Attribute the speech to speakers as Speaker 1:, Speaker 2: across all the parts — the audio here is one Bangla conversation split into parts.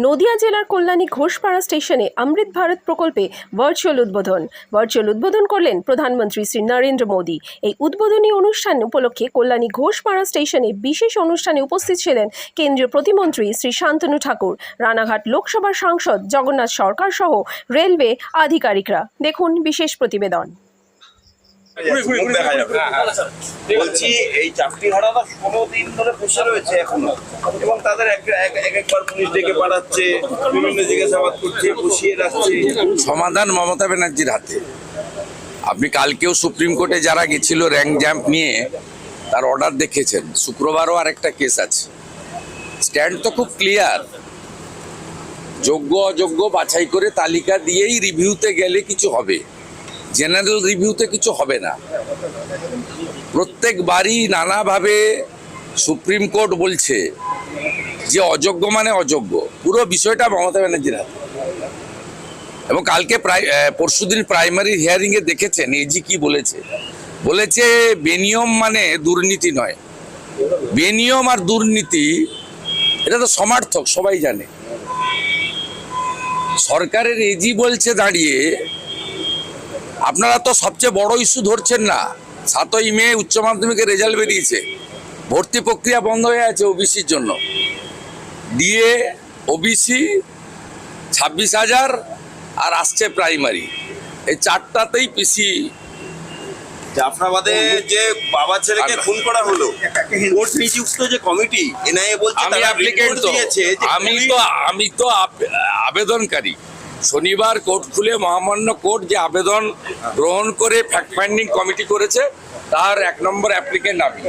Speaker 1: নদিয়া জেলার কল্যাণী ঘোষপাড়া স্টেশনে অমৃত ভারত প্রকল্পে ভার্চুয়াল উদ্বোধন। ভার্চুয়াল উদ্বোধন করলেন প্রধানমন্ত্রী শ্রী নরেন্দ্র মোদী। এই উদ্বোধনী অনুষ্ঠান উপলক্ষে কল্যাণী ঘোষপাড়া স্টেশনে বিশেষ অনুষ্ঠানে উপস্থিত ছিলেন কেন্দ্রীয় প্রতিমন্ত্রী শ্রী শান্তনু ঠাকুর, রানাঘাট লোকসভার সাংসদ জগন্নাথ সরকার সহ রেলওয়ে আধিকারিকরা। দেখুন বিশেষ প্রতিবেদন।
Speaker 2: দেখা যাবে। বলছি এই চাকরি হারারা ষোলো দিন ধরে বসে রয়েছে এখনও। এবং তাদের এক এক- এক একবার পুলিশ ডেকে পাঠাচ্ছে বিভিন্ন জিজ্ঞাসাবাদ করছে বসিয়ে রাখছে।
Speaker 3: সমাধান মমতা ব্যানার্জির হাতে। আপনি কালকেও সুপ্রিম কোর্টে যারা গেছিল র্যাঙ্ক জ্যাম্প নিয়ে তার অর্ডার দেখেছেন। শুক্রবারও আরেকটা কেস আছে। স্ট্যান্ড তো খুব ক্লিয়ার। যোগ্য অযোগ্য বাছাই করে তালিকা দিয়েই রিভিউতে গেলে কিছু হবে। জেনারেল রিভিউতে কিছু হবে না। প্রত্যেকবারই নানাভাবে সুপ্রিম কোর্ট বলছে যে অযোগ্য মানে অযোগ্য। পুরো বিষয়টা মমতা ব্যানার্জির হাতে। এবং কালকে প্রায় পরশুদিন প্রাইমারি হিয়ারিং এ দেখেছেন এজি কি বলেছে। বলেছে বেনিয়ম মানে দুর্নীতি নয়। বেনিয়ম আর দুর্নীতি, এটা তো সমার্থক, সবাই জানে। সরকারের এজি বলছে দাঁড়িয়ে আপনারা তো সবচেয়ে বড় ইস্যু ধরছেন না। সাতই মে উচ্চ মাধ্যমিকের রেজাল্ট বেরিয়েছে। ভর্তি প্রক্রিয়া বন্ধ হয়ে আছে ওবিসির জন্য। ডিএ ওবিসি ছাব্বিশ হাজার আর আসছে প্রাইমারি এই চারটাতেই পিসি
Speaker 2: জাফরাবাদে যে বাবা ছেলেকে খুন করা হলো কোর্ট নিযুক্ত যে কমিটি এনআইএ বলছে
Speaker 3: আমি অ্যাপ্লিকেন্ট তো। আমি তো আমি তো আবেদনকারী। শনিবার কোর্ট খুলে মহামান্য কোর্ট যে আবেদন গ্রহণ করে ফ্যাক্ট ফাইন্ডিং কমিটি করেছে তার এক নম্বর অ্যাপ্লিকেন্ট আমি।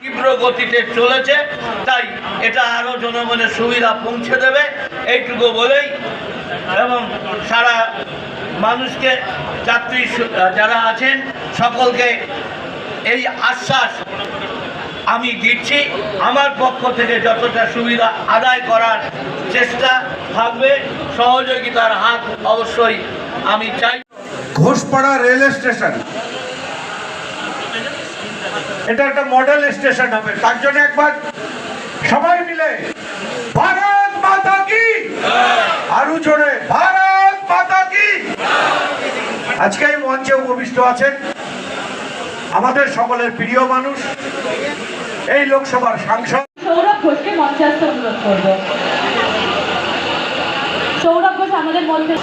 Speaker 4: তীব্র গতিতে চলেছে তাই এটা আরও জনগণের সুবিধা পৌঁছে দেবে এইটুকু বলেই এবং সারা মানুষকে যাত্রী যারা আছেন সকলকে এই আশ্বাস আমি দিচ্ছি। আমার পক্ষ থেকে যতটা সুবিধা আদায় করার চেষ্টা থাকবে, সহযোগিতার হাত অবশ্যই আমি চাই।
Speaker 5: Ghoshpara rail station. এটা একটা মডেল স্টেশন হবে, তার জন্য একবার সবাই মিলে ভারত মাতা কি? আরও জোরে, ভারত মাতা কি? আজকে এই মঞ্চে উপবিষ্ট আছেন আমাদের সকলের প্রিয় মানুষ, এই লোকসভার সাংসদ।
Speaker 6: সৌরভ ঘোষকে মঞ্চে আসতে অনুরোধ করব। সৌরভ ঘোষ আমাদের মধ্যে